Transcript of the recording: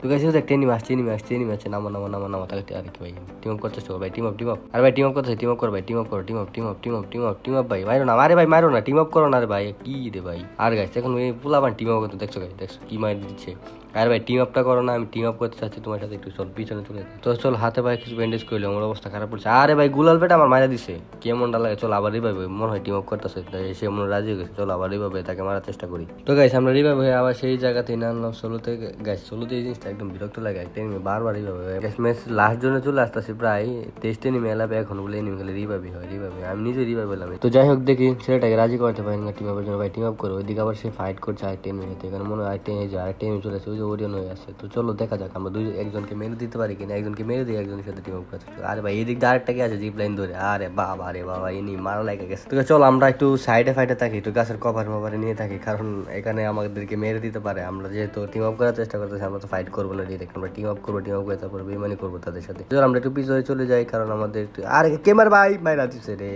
তো গাইস একটা এনিমি আসছে এনিমি আসছে এনিমি আসছে নামো নামো নামো নামো, তাকে আর কি ভাই। টিম আপ করতেছ ভাই টিম আপ টিম আপ আর ভাই টিম আপ করতেছে টিম আপ করো ভাই টিম আপ করো team up team up team up team up team up ভাই। মারো না, আরে ভাই মারো না টিম আপ করো না রে ভাই, কি রে ভাই। আর গাইস এখন এই পুলাবান টিম আপ করতে, দেখছ গাইস দেখছ কি মার দিচ্ছে। আর ভাই টিম আপটা করো না, আমি টিম আপ করতে চাচ্ছি, তোমার সাথে একটু চল, পিছনে চলে। তো চল, হাতে ভাই কিছু ব্যান্ডেজ করলে আমার অবস্থা খারাপ পড়ছে আরে ভাই, গুলাল বেটা আমার মারা দিছে। কেমনটা লাগে, চল আবার রিভাইভ মনে হয় টিম আপ করতেছে। সে মনে রাজি হয়ে গেছে, চল আবার রিভাইভ তাকে মারার চেষ্টা করি। তো গাইস আমরা রিভাইভ হয়ে আবার সেই জায়গাতেই না আনলাম ষোলোতে গাইস ষোলোতে জিনিসটা একদম বিরক্ত লাগে। একটা এনিমি বারবার হয়। ম্যাচ লাস্ট জন্য চলে আসতেছি প্রায় তেইশটা এনিমি এলাবে এখন বলে এনিমি গেলে রিভাইভ হয় রিভাইভ আমি নিজে রিভাইভ হলাম। তো যাই হোক দেখি, ছেলেটাকে রাজি করতে পারি না টিম আপের জন্য ভাই টিম আপ করে। ওইদিকে আবার সে ফাইট করছে আরেকটা এনিমি সাথে এখানে মনে হয় আরেকটা যে আরেকটা এনিমি চলে আসছে ওই যে ওরিয়ন হয়ে আসছে তো চলো দেখা যাক আমরা দুই, একজনকে মেরে দিতে পারি কিনা, একজনকে মেরে দিই একজনের সাথে টিম আপ করতে আরে ভাই, এদিক দিয়ে আরেকটা কি আছে জিপ লাইন ধরে? আরে বাবা রে বাবা এনি মারা লাগে গেছে তো চলো আমরা একটু সাইডে ফাইডে থাকি, একটু গাছের কভার মভারে নিয়ে থাকি। কারণ এখানে আমাদেরকে মেরে দিতে পারে। আমরা যেহেতু টিম আপ করার চেষ্টা করতেছি, আমরা তো ফাইট করব না ডিরেক্ট আমরা টিম আপ করব টিম আপ করে তারপর বেমানি করব তাদের সাথে আমরা একটু পিছনে চলে যাই, কারণ আমাদের একটু আরে কেমার ভাই মাইরা দিচ্ছে রে।